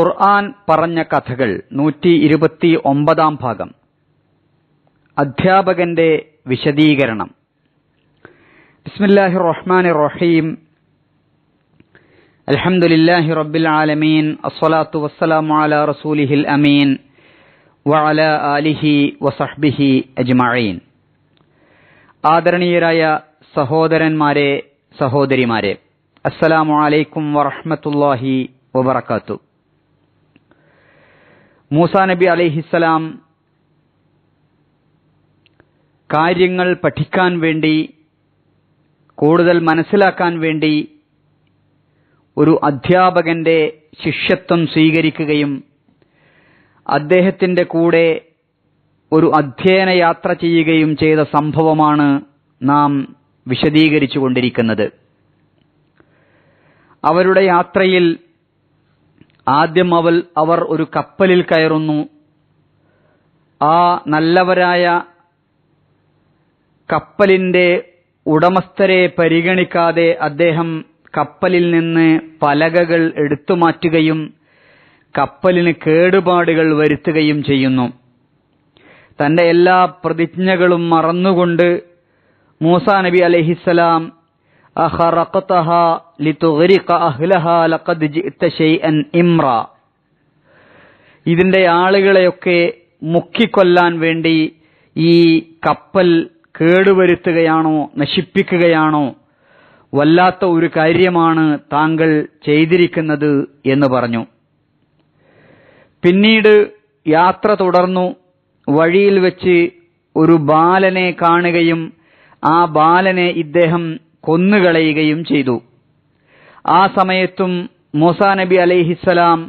ഖുർആൻ പറഞ്ഞ കഥകൾ നൂറ്റി ഇരുപത്തി ഒമ്പതാം ഭാഗം. അധ്യാപകന്റെ വിശദീകരണം. ബിസ്മില്ലാഹി റഹ്മാൻ റഹീം അൽഹംദുലില്ലാഹി റബ്ബിൽ ആലമീൻ. അസ്സലാത്തു വസ്സലാമു അലാ റസൂലിഹിൽ അമീൻ. വഅല ആലിഹി വസഹ്ബിഹി അജ്മഈൻ. ആദരണീയരായ സഹോദരന്മാരെ സഹോദരിമാരെ അസ്സലാമു അലൈക്കും വറഹ്മത്തുള്ളാഹി വബറകാത്തു. മൂസാ നബി അലൈഹിസ്സലാം കാര്യങ്ങൾ പഠിക്കാൻ വേണ്ടി കൂടുതൽ മനസ്സിലാക്കാൻ വേണ്ടി ഒരു അധ്യാപകന്റെ ശിഷ്യത്വം സ്വീകരിക്കുകയും അദ്ദേഹത്തിന്റെ കൂടെ ഒരു അധ്യയന യാത്ര ചെയ്യുകയും ചെയ്ത സംഭവമാണ് നാം വിശദീകരിച്ചു കൊണ്ടിരിക്കുന്നത്. അവരുടെ യാത്രയിൽ ആദ്യം അവർ ഒരു കപ്പലിൽ കയറുന്നു. ആ നല്ലവരായ കപ്പലിന്റെ ഉടമസ്ഥരെ പരിഗണിക്കാതെ അദ്ദേഹം കപ്പലിൽ നിന്ന് പലകകൾ എടുത്തു മാറ്റുകയും കപ്പലിന് കേടുപാടുകൾ വരുത്തുകയും ചെയ്യുന്നു. തന്റെ എല്ലാ പ്രതിജ്ഞകളും മറന്നുകൊണ്ട് മൂസാ നബി അലഹിസലാം ഇതിന്റെ ആളുകളെയൊക്കെ മുക്കിക്കൊല്ലാൻ വേണ്ടി ഈ കപ്പൽ കേടുവരുത്തുകയാണോ നശിപ്പിക്കുകയാണോ വല്ലാത്ത ഒരു കാര്യമാണ് താങ്കൾ ചെയ്തിരിക്കുന്നത് എന്ന് പറഞ്ഞു. പിന്നീട് യാത്ര തുടർന്നു. വഴിയിൽ വെച്ച് ഒരു ബാലനെ കാണുകയും ആ ബാലനെ ഇദ്ദേഹം കൊന്നുകളയുകയും ചെയ്തു. ആ സമയത്തും മൂസാ നബി അലൈഹിസ്സലാം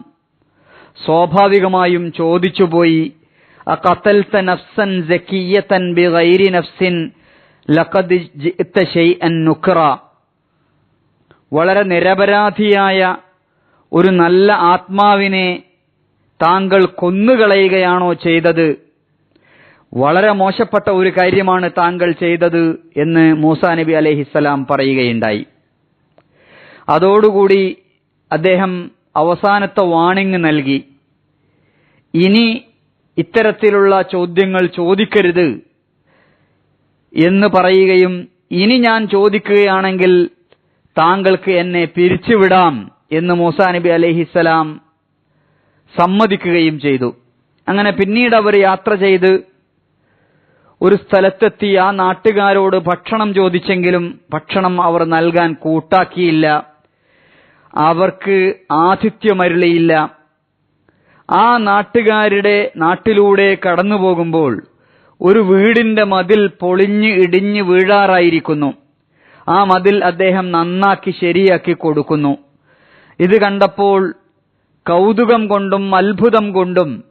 സ്വാഭാവികമായും ചോദിച്ചുപോയി നഫ്സൻ സക്കിയതൻ ബിഗൈരി നഫ്സിൻ ലഖദ് ഷൈഅൻ നുക്റ വളരെ നിരപരാധിയായ ഒരു നല്ല ആത്മാവിനെ താങ്കൾ കൊന്നുകളയുകയാണോ ചെയ്തത്? വളരെ മോശപ്പെട്ട ഒരു കാര്യമാണ് താങ്കൾ ചെയ്തത് എന്ന് മൂസാ നബി അലഹിസ്സലാം പറയുകയുണ്ടായി. അതോടുകൂടി അദ്ദേഹം അവസാനത്തെ വാണിംഗ് നൽകി. ഇനി ഇത്തരത്തിലുള്ള ചോദ്യങ്ങൾ ചോദിക്കരുത് എന്ന് പറയുകയും ഇനി ഞാൻ ചോദിക്കുകയാണെങ്കിൽ താങ്കൾക്ക് എന്നെ പിരിച്ചുവിടാം എന്ന് മൂസാ നബി അലഹിസ്സലാം സമ്മതിക്കുകയും ചെയ്തു. അങ്ങനെ പിന്നീട് അവർ യാത്ര ചെയ്ത് ഒരു സ്ഥലത്തെത്തി ആ നാട്ടുകാരോട് ഭക്ഷണം ചോദിച്ചെങ്കിലും ഭക്ഷണം അവർ നൽകാൻ കൂട്ടാക്കിയില്ല. അവർക്ക് ആതിഥ്യമരുളിയില്ല. ആ നാട്ടുകാരുടെ നാട്ടിലൂടെ കടന്നു പോകുമ്പോൾ ഒരു വീടിന്റെ മതിൽ പൊളിഞ്ഞ് ഇടിഞ്ഞ് വീഴാറായിരിക്കുന്നു. ആ മതിൽ അദ്ദേഹം നന്നാക്കി ശരിയാക്കി കൊടുക്കുന്നു. ഇത് കണ്ടപ്പോൾ കൗതുകം കൊണ്ടും അത്ഭുതം കൊണ്ടും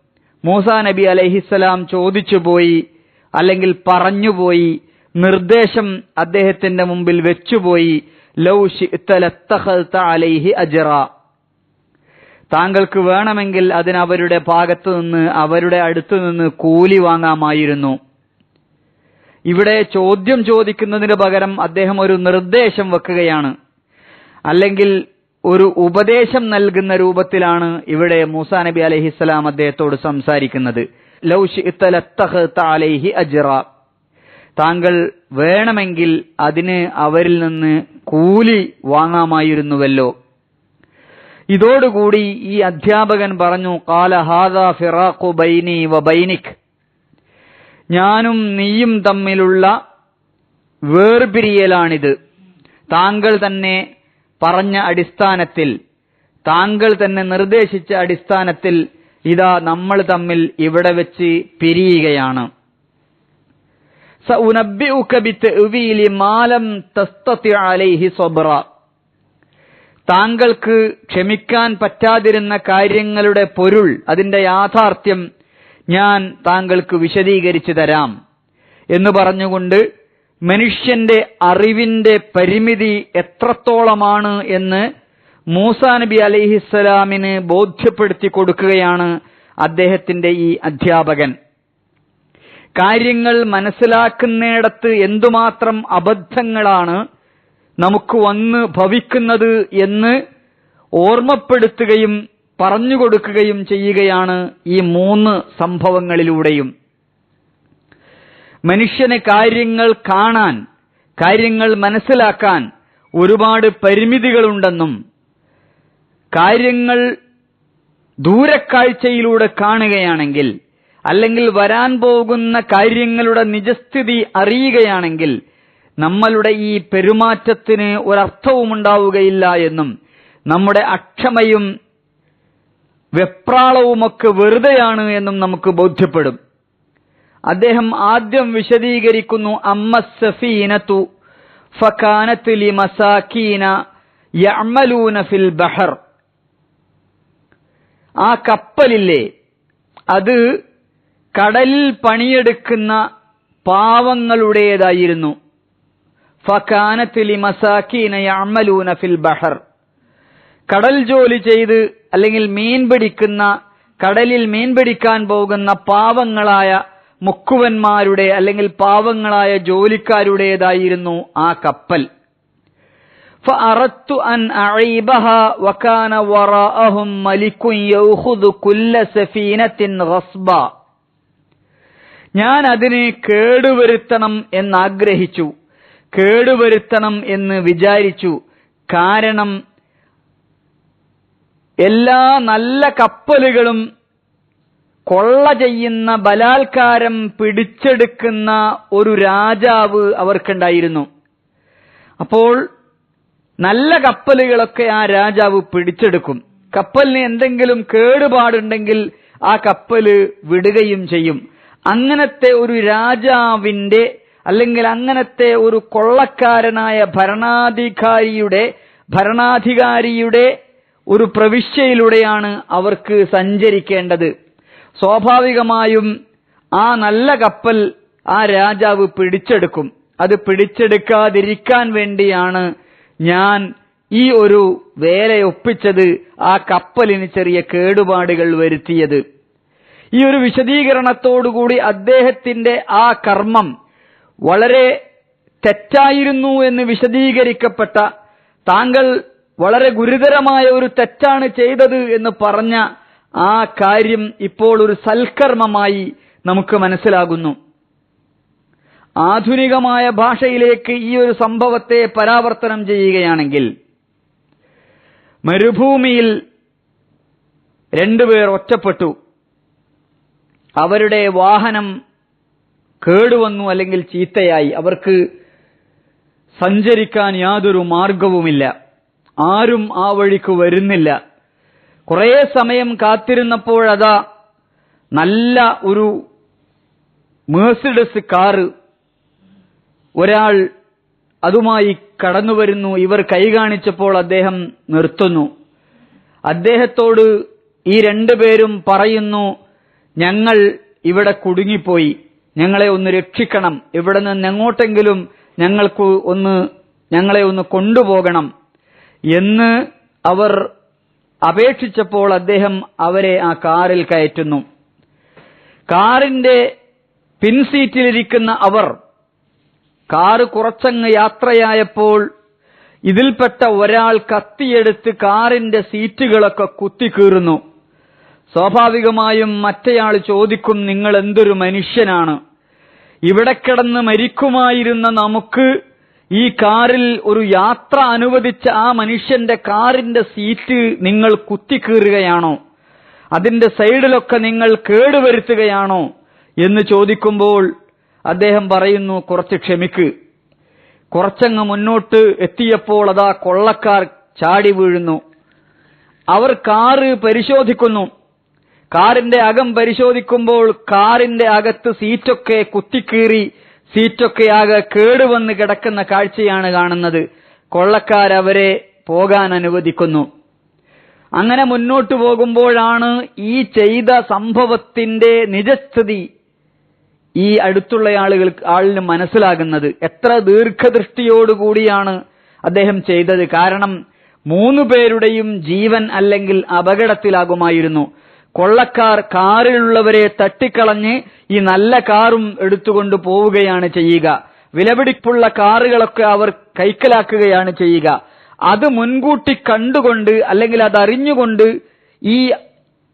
മൂസാ നബി അലഹിസ്സലാം ചോദിച്ചുപോയി അല്ലെങ്കിൽ പറഞ്ഞുപോയി നിർദ്ദേശം അദ്ദേഹത്തിന്റെ മുമ്പിൽ വെച്ചുപോയി ലൗ അലൈഹി അജറ. താങ്കൾക്ക് വേണമെങ്കിൽ അതിന് അവരുടെ ഭാഗത്തു നിന്ന് അവരുടെ അടുത്തു നിന്ന് കൂലി വാങ്ങാമായിരുന്നു. ഇവിടെ ചോദ്യം ചോദിക്കുന്നതിന് പകരം അദ്ദേഹം ഒരു നിർദ്ദേശം വെക്കുകയാണ്. അല്ലെങ്കിൽ ഒരു ഉപദേശം നൽകുന്ന രൂപത്തിലാണ് ഇവിടെ മൂസാ നബി അലഹിസ്സലാം അദ്ദേഹത്തോട് സംസാരിക്കുന്നത്. അലൈഹി അജ്റ. താങ്കൾ വേണമെങ്കിൽ അതിന് അവരിൽ നിന്ന് കൂലി വാങ്ങാമായിരുന്നുവല്ലോ. ഇതോടുകൂടി ഈ അധ്യാപകൻ പറഞ്ഞു കാല ഹാദ ഫിറാഖു ബൈനി വ ബൈനിക്. ഞാനും നീയും തമ്മിലുള്ള വേർപിരിയലാണിത്. താങ്കൾ തന്നെ പറഞ്ഞ അടിസ്ഥാനത്തിൽ താങ്കൾ തന്നെ നിർദ്ദേശിച്ച അടിസ്ഥാനത്തിൽ ഇതാ നമ്മൾ തമ്മിൽ ഇവിടെ വെച്ച് പിരിയുകയാണ്. താങ്കൾക്ക് ക്ഷമിക്കാൻ പറ്റാതിരുന്ന കാര്യങ്ങളുടെ പൊരുൾ അതിന്റെ യാഥാർത്ഥ്യം ഞാൻ താങ്കൾക്ക് വിശദീകരിച്ചു തരാം. എന്ന് പറഞ്ഞുകൊണ്ട് മനുഷ്യന്റെ അറിവിന്റെ പരിമിതി എത്രത്തോളമാണ് എന്ന് മൂസാ നബി അലിഹിസ്സലാമിന് ബോധ്യപ്പെടുത്തി കൊടുക്കുകയാണ് അദ്ദേഹത്തിന്റെ ഈ അധ്യാപകൻ. കാര്യങ്ങൾ മനസ്സിലാക്കുന്നിടത്ത് എന്തുമാത്രം അബദ്ധങ്ങളാണ് നമുക്ക് വന്ന് ഭവിക്കുന്നത് എന്ന് ഓർമ്മപ്പെടുത്തുകയും പറഞ്ഞു കൊടുക്കുകയും ചെയ്യുകയാണ് ഈ മൂന്ന് സംഭവങ്ങളിലൂടെയും. മനുഷ്യന് കാര്യങ്ങൾ കാണാൻ കാര്യങ്ങൾ മനസ്സിലാക്കാൻ ഒരുപാട് പരിമിതികളുണ്ടെന്നും കാര്യങ്ങൾ ദൂരക്കാഴ്ചയിലൂടെ കാണുകയാണെങ്കിൽ അല്ലെങ്കിൽ വരാൻ പോകുന്ന കാര്യങ്ങളുടെ നിജസ്ഥിതി അറിയുകയാണെങ്കിൽ നമ്മളുടെ ഈ പെരുമാറ്റത്തിന് ഒരർത്ഥവും ഉണ്ടാവുകയില്ല എന്നും നമ്മുടെ അക്ഷമയും വെപ്രാളവുമൊക്കെ വെറുതെയാണ് എന്നും നമുക്ക് ബോധ്യപ്പെടും. അദ്ദേഹം ആദ്യം വിശദീകരിക്കുന്നു അമ്മ സഫീനത്തു ഫകാനത്ത് ലി മസാക്കീന യഅമലൂന ഫിൽ ബഹർ. ആ കപ്പലില്ലേ അത് കടലിൽ പണിയെടുക്കുന്ന പാവങ്ങളുടേതായിരുന്നു. ഫകാനത്ത് ലി മസാക്കീന യഅമലൂന ഫിൽ ബഹർ. കടൽ ജോലി ചെയ്ത് അല്ലെങ്കിൽ മീൻ പിടിക്കുന്ന കടലിൽ മീൻ പിടിക്കാൻ പോകുന്ന പാവങ്ങളായ മുക്കുവന്മാരുടെ അല്ലെങ്കിൽ പാവങ്ങളായ ജോലിക്കാരുടേതായിരുന്നു ആ കപ്പൽ. فأردت أن أعيبها وكان وراءهم ملك يأخذ كل سفينة غصبا ഞാൻ അതിന് കേടുവരുത്തണം എന്നാഗ്രഹിച്ചു കേടുവരുത്തണം എന്ന് വിചാരിച്ചു കാരണം എല്ലാ നല്ല കപ്പലുകളും കൊള്ള ചെയ്യുന്ന ബലാത്കാരം പിടിച്ചെടുക്കുന്ന ഒരു രാജാവ് അവർക്കുണ്ടായിരുന്നു അപ്പോൾ നല്ല കപ്പലുകളൊക്കെ ആ രാജാവ് പിടിച്ചെടുക്കും. കപ്പലിന് എന്തെങ്കിലും കേടുപാടുണ്ടെങ്കിൽ ആ കപ്പൽ വിടുകയും ചെയ്യും. അങ്ങനത്തെ ഒരു രാജാവിന്റെ അല്ലെങ്കിൽ അങ്ങനത്തെ ഒരു കൊള്ളക്കാരനായ ഭരണാധികാരിയുടെ ഭരണാധികാരിയുടെ ഒരു പ്രവിശ്യയിലൂടെയാണ് അവർക്ക് സഞ്ചരിക്കേണ്ടത്. സ്വാഭാവികമായും ആ നല്ല കപ്പൽ ആ രാജാവ് പിടിച്ചെടുക്കും. അത് പിടിച്ചെടുക്കാതിരിക്കാൻ വേണ്ടിയാണ് ഞാൻ ഈ ഒരു വേലയൊപ്പിച്ചത് ആ കപ്പലിന് ചെറിയ കേടുപാടുകൾ വരുത്തിയത്. ഈ ഒരു വിശദീകരണത്തോടുകൂടി അദ്ദേഹത്തിന്റെ ആ കർമ്മം വളരെ തെറ്റായിരുന്നു എന്ന് വിശദീകരിക്കപ്പെട്ട താങ്കൾ വളരെ ഗുരുതരമായ ഒരു തെറ്റാണ് ചെയ്തത് എന്ന് പറഞ്ഞ ആ കാര്യം ഇപ്പോൾ ഒരു സൽക്കർമ്മമായി നമുക്ക് മനസ്സിലാകുന്നു. ആധുനികമായ ഭാഷയിലേക്ക് ഈ ഒരു സംഭവത്തെ പരാവർത്തനം ചെയ്യുകയാണെങ്കിൽ മരുഭൂമിയിൽ രണ്ടുപേർ ഒറ്റപ്പെട്ടു. അവരുടെ വാഹനം കേടുവന്നു അല്ലെങ്കിൽ ചീത്തയായി. അവർക്ക് സഞ്ചരിക്കാൻ യാതൊരു മാർഗവുമില്ല. ആരും ആ വഴിക്ക് വരുന്നില്ല. കുറേ സമയം കാത്തിരുന്നപ്പോഴതാ നല്ല ഒരു മേഴ്സിഡസ് കാറ് ഒരാൾ അതുമായി കടന്നുവരുന്നു ഇവർ കൈ കാണിച്ചപ്പോൾ അദ്ദേഹം നിർത്തുന്നു. അദ്ദേഹത്തോട് ഈ രണ്ടുപേരും പറയുന്നു ഞങ്ങൾ ഇവിടെ കുടുങ്ങിപ്പോയി. ഞങ്ങളെ ഒന്ന് രക്ഷിക്കണം. ഇവിടെ നിന്ന് എങ്ങോട്ടെങ്കിലും ഞങ്ങൾക്ക് ഒന്ന് ഞങ്ങളെ ഒന്ന് കൊണ്ടുപോകണം. എന്ന് അവർ അപേക്ഷിച്ചപ്പോൾ അദ്ദേഹം അവരെ ആ കാറിൽ കയറ്റുന്നു. കാറിന്റെ പിൻസീറ്റിലിരിക്കുന്ന അവർ കാറ് കുറച്ചങ്ങ് യാത്രയായപ്പോൾ ഇതിൽപ്പെട്ട ഒരാൾ കത്തിയെടുത്ത് കാറിന്റെ സീറ്റുകളൊക്കെ കുത്തിക്കീറുന്നു. സ്വാഭാവികമായും മറ്റേയാൾ ചോദിക്കും നിങ്ങൾ എന്തൊരു മനുഷ്യനാണ്? ഇവിടെ കിടന്ന് മരിക്കുമായിരുന്ന നമുക്ക് ഈ കാറിൽ ഒരു യാത്ര അനുവദിച്ച ആ മനുഷ്യന്റെ കാറിന്റെ സീറ്റ് നിങ്ങൾ കുത്തിക്കീറുകയാണോ? അതിന്റെ സൈഡിലൊക്കെ നിങ്ങൾ കേടുവരുത്തുകയാണോ? എന്ന് ചോദിക്കുമ്പോൾ അദ്ദേഹം പറയുന്നു കുറച്ച് ക്ഷമിക്ക്. കുറച്ചങ്ങ് മുന്നോട്ട് എത്തിയപ്പോൾ അതാ കൊള്ളക്കാർ ചാടി വീഴുന്നു. അവർ കാറ് പരിശോധിക്കുന്നു. കാറിന്റെ അകം പരിശോധിക്കുമ്പോൾ കാറിന്റെ അകത്ത് സീറ്റൊക്കെ കുത്തിക്കീറി സീറ്റൊക്കെ ആകെ കേടുവന്ന് കിടക്കുന്ന കാഴ്ചയാണ് കാണുന്നത്. കൊള്ളക്കാരവരെ പോകാൻ അനുവദിക്കുന്നു. അങ്ങനെ മുന്നോട്ടു പോകുമ്പോഴാണ് ഈ ചെയ്ത സംഭവത്തിന്റെ നിജസ്ഥിതി ഈ അടുത്തുള്ള ആളുകൾ ആളിന് മനസ്സിലാകുന്നത് എത്ര ദീർഘദൃഷ്ടിയോടുകൂടിയാണ് അദ്ദേഹം ചെയ്തത്. കാരണം മൂന്നു പേരുടെയും ജീവൻ അല്ലെങ്കിൽ അപകടത്തിലാകുമായിരുന്നു. കൊള്ളക്കാർ കാറിലുള്ളവരെ തട്ടിക്കളഞ്ഞ് ഈ നല്ല കാറും എടുത്തുകൊണ്ട് പോവുകയാണ് ചെയ്യുക. വിലപിടിപ്പുള്ള കാറുകളൊക്കെ അവർ കൈക്കലാക്കുകയാണ് ചെയ്യുക. അത് മുൻകൂട്ടി കണ്ടുകൊണ്ട് അല്ലെങ്കിൽ അതറിഞ്ഞുകൊണ്ട് ഈ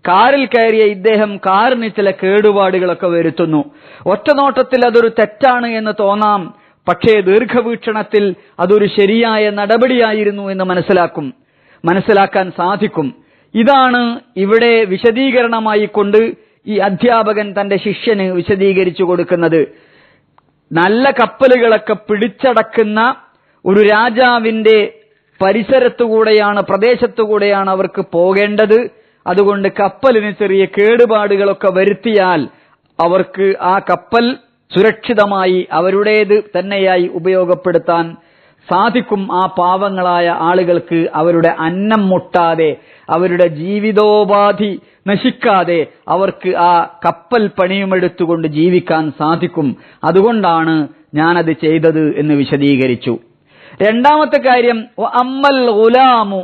കാറിൽ കയറിയ ഇദ്ദേഹം കാറിന് ചില കേടുപാടുകളൊക്കെ വരുത്തുന്നു. ഒറ്റ നോട്ടത്തിൽ അതൊരു തെറ്റാണ് എന്ന് തോന്നാം. പക്ഷേ ദീർഘവീക്ഷണത്തിൽ അതൊരു ശരിയായ നടപടിയായിരുന്നു എന്ന് മനസ്സിലാക്കും. മനസ്സിലാക്കാൻ സാധിക്കും. ഇതാണ് ഇവിടെ വിശദീകരണമായി കൊണ്ട് ഈ അധ്യാപകൻ തന്റെ ശിഷ്യന് വിശദീകരിച്ചു കൊടുക്കുന്നത്. നല്ല കപ്പലുകളൊക്കെ പിടിച്ചടക്കുന്ന ഒരു രാജാവിന്റെ പരിസരത്തുകൂടെയാണ് പ്രദേശത്തുകൂടെയാണ് അവർക്ക് പോകേണ്ടത്. അതുകൊണ്ട് കപ്പലിന് ചെറിയ കേടുപാടുകളൊക്കെ വരുത്തിയാൽ അവർക്ക് ആ കപ്പൽ സുരക്ഷിതമായി അവരുടേത് തന്നെയായി ഉപയോഗപ്പെടുത്താൻ സാധിക്കും ആ പാവങ്ങളായ ആളുകൾക്ക് അവരുടെ അന്നം മുട്ടാതെ അവരുടെ ജീവിതോപാധി നശിക്കാതെ അവർക്ക് ആ കപ്പൽ പണിയുമെടുത്തുകൊണ്ട് ജീവിക്കാൻ സാധിക്കും. അതുകൊണ്ടാണ് ഞാനത് ചെയ്തത് എന്ന് വിശദീകരിച്ചു. രണ്ടാമത്തെ കാര്യം അമ്മൽ ഗുലാമു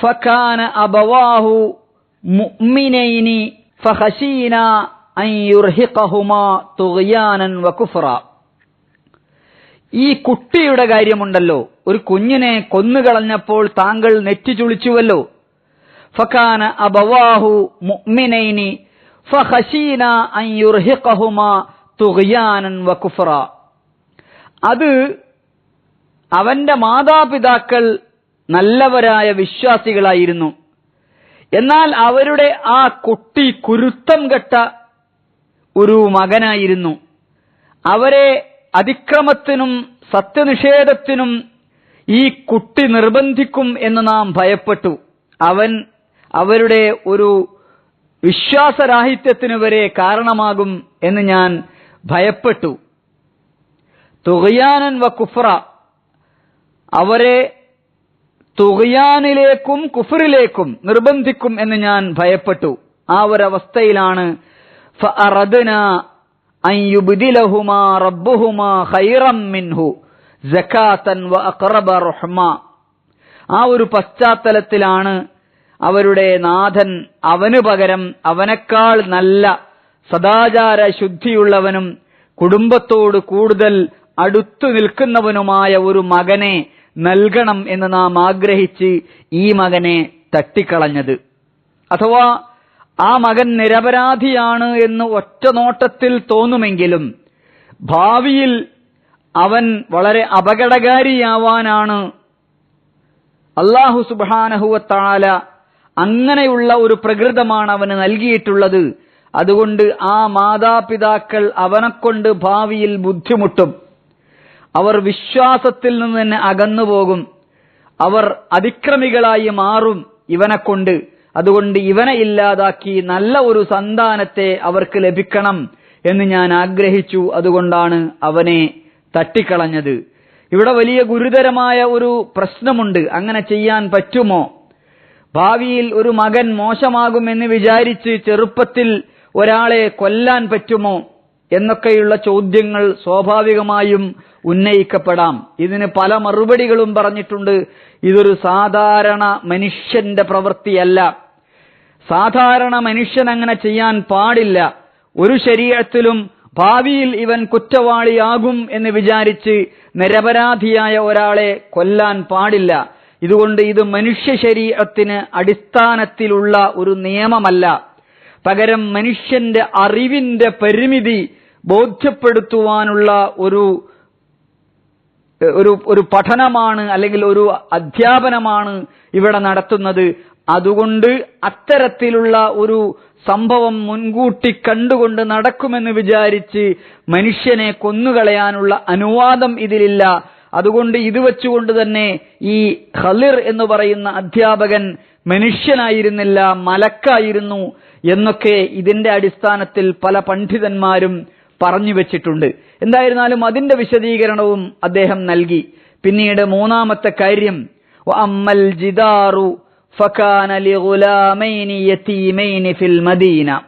ഫക്കാന അബവാഹു മുഅ്മിനൈനി ഫഖശീന അൻ യുർഹിഖഹുമാ തുഗ്യാനൻ വകുഫ്ര ഈ കുട്ടിയുടെ കാര്യമുണ്ടല്ലോ. ഒരു കുഞ്ഞിനെ കൊന്നുകളഞ്ഞപ്പോൾ താങ്കൾ നെറ്റി ചുളിച്ചുവല്ലോ. ഫഖാന അബവാഹു മുഅ്മിനൈനി ഫഖശീന അൻ യുർഹിഖഹുമാ തുഗ്യാനൻ വകുഫ്ര അത് അവന്റെ മാതാപിതാക്കൾ നല്ലവരായ വിശ്വാസികളായിരുന്നു. എന്നാൽ അവരുടെ ആ കുട്ടി കുരുത്തം കെട്ട ഒരു മകനായിരുന്നു. അവരെ അതിക്രമത്തിനും സത്യനിഷേധത്തിനും ഈ കുട്ടി നിർബന്ധിക്കും എന്ന് നാം ഭയപ്പെട്ടു. അവൻ അവരുടെ ഒരു വിശ്വാസരാഹിത്യത്തിന് വരെ കാരണമാകും എന്ന് ഞാൻ ഭയപ്പെട്ടു. തുകയാനൻ വ കുഫ്ര അവരെ തുകയാനിലേക്കും കുഫറിലേക്കും നിർബന്ധിക്കും എന്ന് ഞാൻ ഭയപ്പെട്ടു. ആ ഒരവസ്ഥയിലാണ് ആ ഒരു പശ്ചാത്തലത്തിലാണ് അവരുടെ നാഥൻ അവന് പകരം അവനേക്കാൾ നല്ല സദാചാര ശുദ്ധിയുള്ളവനും കുടുംബത്തോട് കൂടുതൽ അടുത്തു നിൽക്കുന്നവനുമായ ഒരു മകനെ നൽകണം എന്ന് നാം ആഗ്രഹിച്ച് ഈ മകനെ തട്ടിക്കളഞ്ഞത്. അഥവാ ആ മകൻ നിരപരാധിയാണ് എന്ന് ഒറ്റ നോട്ടത്തിൽ തോന്നുമെങ്കിലും ഭാവിയിൽ അവൻ വളരെ അപകടകാരിയാവാനാണ്. അള്ളാഹു സുബാനഹുവത്താല അങ്ങനെയുള്ള ഒരു പ്രകൃതമാണ് അവന് നൽകിയിട്ടുള്ളത്. അതുകൊണ്ട് ആ മാതാപിതാക്കൾ അവനെക്കൊണ്ട് ഭാവിയിൽ ബുദ്ധിമുട്ടും. അവർ വിശ്വാസത്തിൽ നിന്ന് തന്നെ അകന്നുപോകും. അവർ അതിക്രമികളായി മാറും ഇവനെ കൊണ്ട്. അതുകൊണ്ട് ഇവനെ ഇല്ലാതാക്കി നല്ല ഒരു സന്താനത്തെ അവർക്ക് ലഭിക്കണം എന്ന് ഞാൻ ആഗ്രഹിച്ചു. അതുകൊണ്ടാണ് അവനെ തട്ടിക്കളഞ്ഞത്. ഇവിടെ വലിയ ഗുരുതരമായ ഒരു പ്രശ്നമുണ്ട്. അങ്ങനെ ചെയ്യാൻ പറ്റുമോ? ഭാവിയിൽ ഒരു മകൻ മോശമാകുമെന്ന് വിചാരിച്ച് ചെറുപ്പത്തിൽ ഒരാളെ കൊല്ലാൻ പറ്റുമോ എന്നൊക്കെയുള്ള ചോദ്യങ്ങൾ സ്വാഭാവികമായും ഉന്നയിക്കപ്പെടാം. ഇതിന് പല മറുപടികളും പറഞ്ഞിട്ടുണ്ട്. ഇതൊരു സാധാരണ മനുഷ്യന്റെ പ്രവൃത്തിയല്ല. സാധാരണ മനുഷ്യൻ അങ്ങനെ ചെയ്യാൻ പാടില്ല. ഒരു ശരീരത്തിലും ഭാവിയിൽ ഇവൻ കുറ്റവാളിയാകും എന്ന് വിചാരിച്ച് നിരപരാധിയായ ഒരാളെ കൊല്ലാൻ പാടില്ല. ഇതുകൊണ്ട് ഇത് മനുഷ്യ ശരീരത്തിന് അടിസ്ഥാനത്തിലുള്ള ഒരു നിയമമല്ല. പകരം മനുഷ്യന്റെ അറിവിന്റെ പരിമിതി ബോധ്യപ്പെടുത്തുവാനുള്ള ഒരു ഒരു ഒരു പഠനമാണ് അല്ലെങ്കിൽ ഒരു അധ്യാപനമാണ് ഇവിടെ നടത്തുന്നത്. അതുകൊണ്ട് അത്തരത്തിലുള്ള ഒരു സംഭവം മുൻകൂട്ടി കണ്ടുകൊണ്ട് നടക്കുമെന്ന് വിചാരിച്ച് മനുഷ്യനെ കൊന്നുകളയാനുള്ള അനുവാദം ഇതിലില്ല. അതുകൊണ്ട് ഇത് വെച്ചുകൊണ്ട് തന്നെ ഈ ഖലിർ എന്ന് പറയുന്ന അധ്യാപകൻ മനുഷ്യനായിരുന്നില്ല മലക്കായിരുന്നു എന്നൊക്കെ ഇതിന്റെ അടിസ്ഥാനത്തിൽ പല പണ്ഡിതന്മാരും പറഞ്ഞു വെച്ചിട്ടുണ്ട്. എന്തായിരുന്നാലും അതിന്റെ വിശദീകരണവും അദ്ദേഹം നൽകി. പിന്നീട് മൂന്നാമത്തെ കാര്യം അമ്മൽ ജിദാറു ഫിൽ മദീന.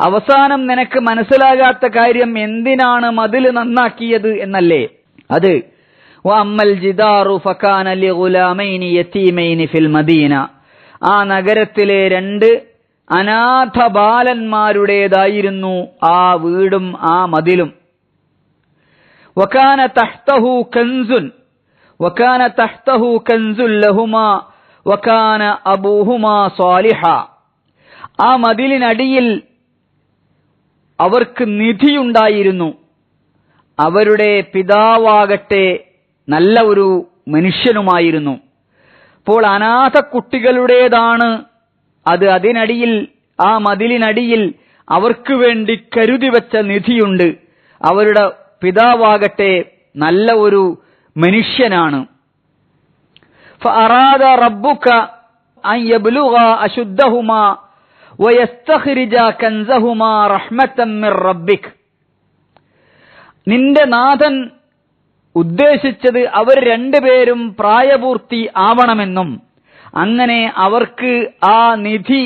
അവസാനം നിനക്ക് മനസ്സിലാകാത്ത കാര്യം എന്തിനാണ് മതിൽ നന്നാക്കിയത് എന്നല്ലേ? അത് അമ്മൽ ജിദാറു ഫിൽ മദീന. ആ നഗരത്തിലെ രണ്ട് അനാഥ ബാലന്മാരുടേതായിരുന്നു ആ വീടും ആ മതിലും. വക്കാന തഹ്തഹു കൻസുൻ വക്കാന തഹ്തഹു കൻസുൽ ലഹുമാ വക്കാന അബൂഹുമാ സ്വാലിഹ. ആ മതിലിനടിയിൽ അവർക്ക് നിധിയുണ്ടായിരുന്നു. അവരുടെ പിതാവാകട്ടെ നല്ല ഒരു മനുഷ്യനുമായിരുന്നു. അപ്പോൾ അനാഥ കുട്ടികളുടേതാണ് അത് അതിനടിയിൽ ആ മതിലിനടിയിൽ അവർക്ക് വേണ്ടി കരുതി വെച്ച നിധിയുണ്ട് അവരുടെ പിതാവാകട്ടെ നല്ല ഒരു മനുഷ്യനാണ് فأراد ربك أن يبلغا أشدهما ويستخرجا كنزهما رحمة من ربك നിന്റെ നാഥൻ ഉദ്ദേശിച്ചത് അവർ രണ്ടുപേരും പ്രായപൂർത്തി ആവണമെന്നും അങ്ങനെ അവർക്ക് ആ നിധി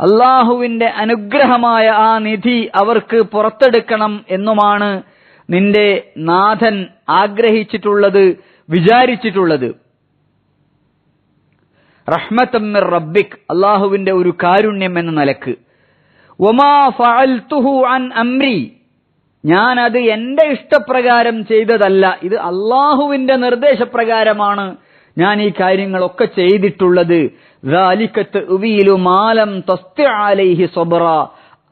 അള്ളാഹുവിന്റെ അനുഗ്രഹമായ ആ നിധി അവർക്ക് പുറത്തെടുക്കണം എന്നുമാണ് നിന്റെ നാഥൻ ആഗ്രഹിച്ചിട്ടുള്ളത് വിചാരിച്ചിട്ടുള്ളത്. റഹ്മത്തമ്മിർ റബ്ബിക് അള്ളാഹുവിന്റെ ഒരു കാരുണ്യം എന്ന നിലയ്ക്ക്. ഒമാ ഫഅൽതുഹു അൻ അംരി ഞാൻ അത് എന്റെ ഇഷ്ടപ്രകാരം ചെയ്തതല്ല ഇത് അള്ളാഹുവിന്റെ നിർദ്ദേശപ്രകാരമാണ്. ഞാൻ ഈ കാര്യങ്ങളൊക്കെ ചെയ്തിട്ടുള്ളത്.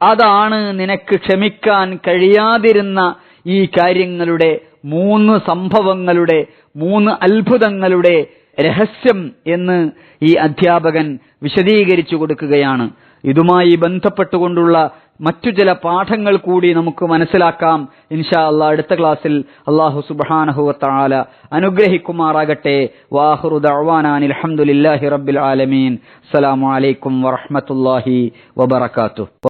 അതാണ് നിനക്ക് ക്ഷമിക്കാൻ കഴിയാതിരുന്ന ഈ കാര്യങ്ങളുടെ മൂന്ന് സംഭവങ്ങളുടെ മൂന്ന് അത്ഭുതങ്ങളുടെ രഹസ്യം എന്ന് ഈ അധ്യാപകൻ വിശദീകരിച്ചു കൊടുക്കുകയാണ്. ഇതുമായി ബന്ധപ്പെട്ടുകൊണ്ടുള്ള മറ്റു ചില പാഠങ്ങൾ കൂടി നമുക്ക് മനസ്സിലാക്കാം. ഇൻഷാ അള്ളാ അടുത്ത ക്ലാസ്സിൽ അള്ളാഹു സുബാനഹുവത്താല അനുഗ്രഹിക്കുമാറാകട്ടെ. വാഹുറുദാൻ അൽഹംദുലില്ലാഹി റബ്ബിൽ ആലമീൻ. അസ്സലാമു അലൈക്കും വറഹ്മത്തുള്ളാഹി വബറകാതുഹു.